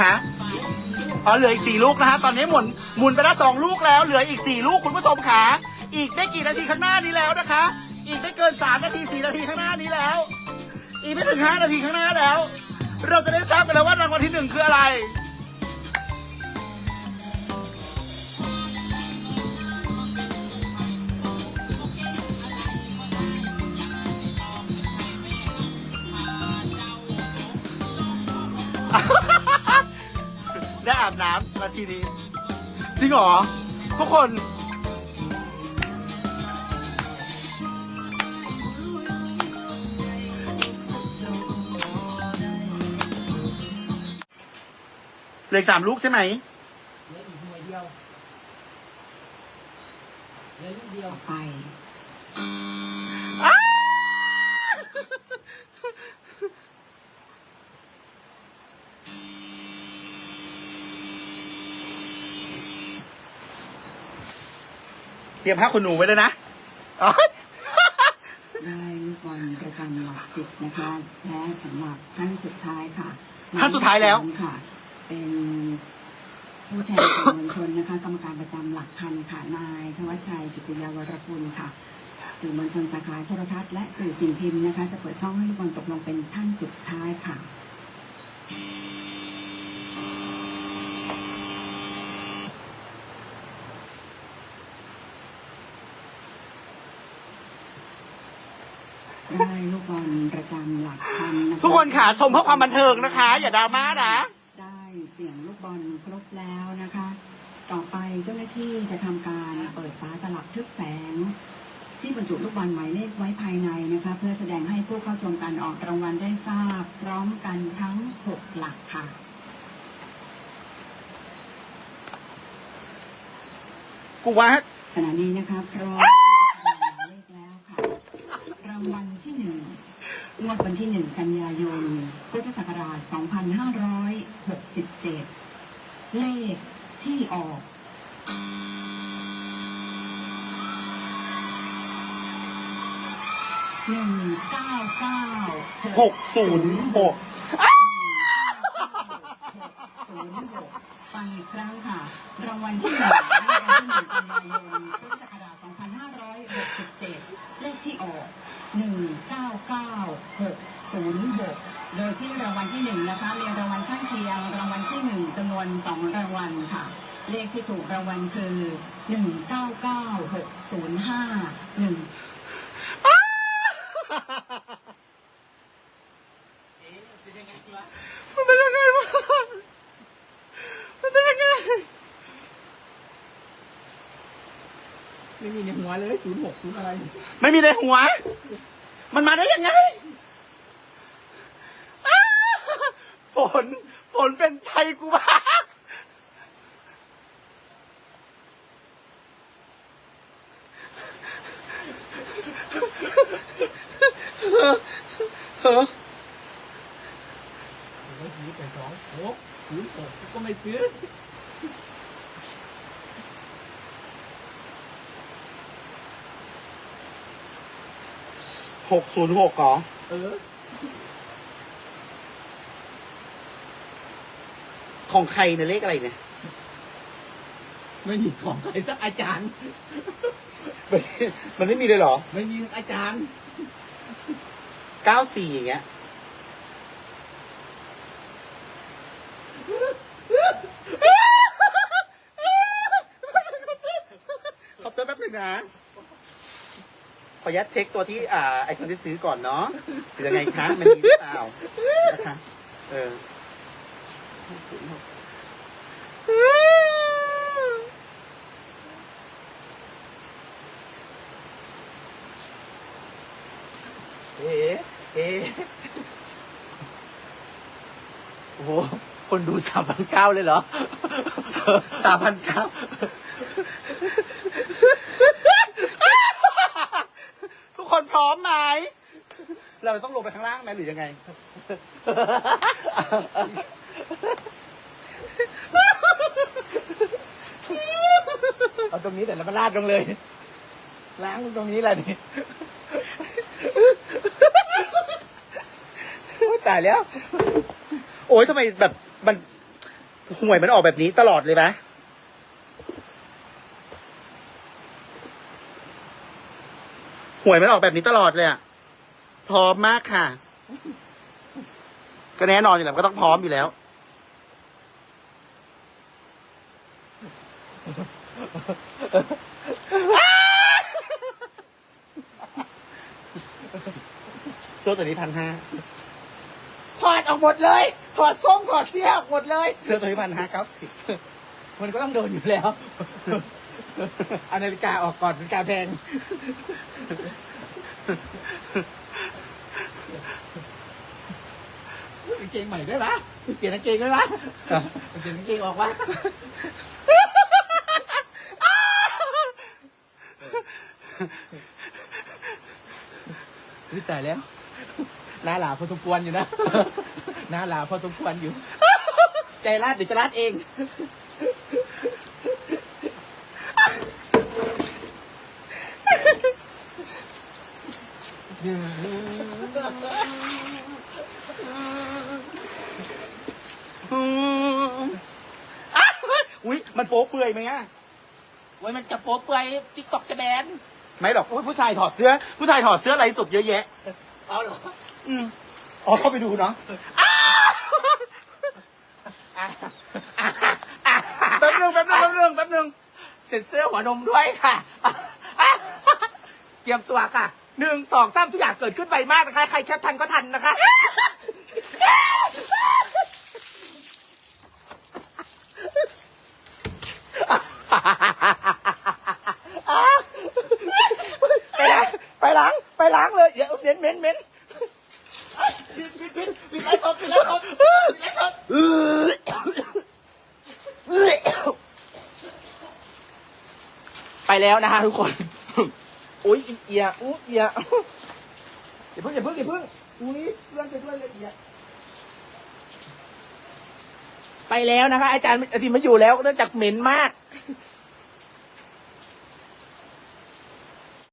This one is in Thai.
คะอ๋อเหลืออีกสี่ลูกนะฮะตอนนี้หมุนหมุนไปแล้วสองลูกแล้ว เหลืออีกสี่ลูกคุณผู้ชมขาอีกไม่กี่นาทีข้างหน้านี้แล้วนะคะ อีกไม่เกินสามนาทีสี่นาทีข้างหน้านี้แล้ว อีกไม่ถึงห้านาทีข้างหน้าแล้ว เราจะได้ทราบกันแล้วว่ารางวัลที่หนึ่งคืออะไร ได้อาบน้ำนาทีนี้จริงเหรอ ทุกคน เหลืออกสามลูกใช่ไหมเหลืออีกหน่วยเดียวเหลือลูกเดียวไป เตรียมผ้าขนหนูไว้เลยนะอ๋อ ได้ลูกบอลประจำหลักสิบนะคะและสำหรับท่านสุดท้ายค่ะท่านสุดท้ายแล้ว ค่ะ เป็นผู้แทนสื่อมวลชนนะคะ กรรมการประจำหลักพันค่ะนายธวัชชัยกิติยาวรกุลค่ะ สื่อมวลชนสาขาโทรทัศน์และสื่อสิ่งพิมพ์นะคะ จะเปิดช่องให้ลูกบอลตกลงเป็นท่านสุดท้ายค่ะ ได้ลูกบอลประจำหลักพันนะคะทุกคนค่ะชมเพื่อความบันเทิงนะคะ อย่าดราม่านะ ได้เสียงลูกบอลครบแล้วนะคะ ต่อไปเจ้าหน้าที่จะทำการเปิดฝาตลับทึบแสง ที่บรรจุลูกบอลหมายเลขไว้ภายในนะคะ เพื่อแสดงให้ผู้เข้าชมการออกรางวัลได้ทราบ พร้อมกันทั้ง6หลักค่ะ กูว่า ขณะนี้นะคะพร้อมที่จะแสดงหมายเลขแล้วค่ะ รางวัลที่หนึ่งงวดวันที่หนึ่งกันยายน พุทธศักราช 2567 เลขที่ออก หนึ่งเก้าเก้าหกศูนย์หกศูนย์หกฟังอีกครั้งค่ะ รางวัลที่หนึ่งรางวัลที่หนึ่งกันยายนพุทธศักราช 2567 เลขที่ออก 199606 โดยที่รางวัลที่หนึ่งนะคะ มีรางวัลข้างเคียง รางวัลที่หนึ่งจำนวนสองรางวัลค่ะ เลขที่ถูกรางวัลคือ 199605 1 เป็นยังไงวะ มันเป็นยังไงวะมันเป็นยังไง ไม่มีในหัวเลยศูนย์หกศูนย์อะไร ไม่มีในหัว มันมาได้ยังไงอ้าฝน ฝนเป็นใจกูบ้างเออไม่ซื้อแต่สองหกศูนย์หกก็ไม่ซื้อ หกศูนย์หกเหรอ เออ ของใครเนี่ยเลขอะไรเนี่ย ไม่มีของใครสักอาจารย์ มันมันไม่มีเลยเหรอ ไม่มีอาจารย์เก้าสี่อย่างเงี้ย ขอบตัวแป๊บหนึงนะข ออนุญาตเช็คตัวที่อ่าไอคนที่ซื้อก่อนเนาะหรือยังไงคะมันมีหรือเปล่านะคะเออเอ๊ะเอ๊ะโอ้โหคนดูสามพันเก้าเลยเหรอ สามพันเก้าทุกคนพร้อมไหม เราต้องลงไปข้างล่างไหมหรือยังไง เอาตรงนี้แต่ละมาลาดลงเลย ล้างตรงนี้แหละนี่โอ้ยตายแล้ว โอ้ยทำไมแบบมันหวยมันออกแบบนี้ตลอดเลยไหมห่วยมันออกแบบนี้ตลอดเลยอะ พร้อมมากค่ะ ก็แน่นอนอยู่แล้วก็ต้องพร้อมอยู่แล้วเสื้อตัวนี้พันห้าถอดออกหมดเลย ถอดส้มถอดเสื้อออกหมดเลย เสื้อตัวนี้พันห้าเก้าสิบมันก็ต้องโดนอยู่แล้วเอานาฬิกาออกก่อนนาฬิกาแพง กางเกงใหม่ด้วยปะเปลี่ยนกางเกงด้วยปะเปลี่ยนกางเกงออกวะวิตายแล้วหน้าหลาพอสมควรอยู่นะหน้าหลาพอสมควรอยู่ ใจลาดเดี๋ยวจะลาดเอง อุ้ยมันโป๊เปื่อยไหมอะไว้มันจะโป๊เปื่อยติ๊กตอกจะแบนไม่หรอกโอ้ยผู้ชายถอดเสื้อ ผู้ชายถอดเสื้ออะไรสุดเยอะแยะ เอาเหรออืมอ๋อเข้าไปดูเนาะอะอะอะแป๊บนึงแป๊บนึงแป๊บนึงแป๊บนึงเซ็นเซอร์หัวนมด้วยค่ะอะเตรียมตัวค่ะ หนึ่งสองสามทุกอย่างเกิดขึ้นไวมากนะคะ ใครแคปทันก็ทันนะคะ ไปล้างไปล้างไปล้างเลยอย่าเม้นเม้นเม้นปิดปิดปิดปิดไลฟ์สดปิดไลฟ์สดปิดไลฟ์สดไปแล้วนะคะทุกคน โอ้ยเอียอู้เอียอย่าเพิ่งอย่าเพิ่งอย่าเพิ่งอุ้ยเลื่อนไปด้วยเลยเอียไปแล้วนะคะ อาจารย์อาทิตย์มาอยู่แล้วเนื่องจากเหม็นมาก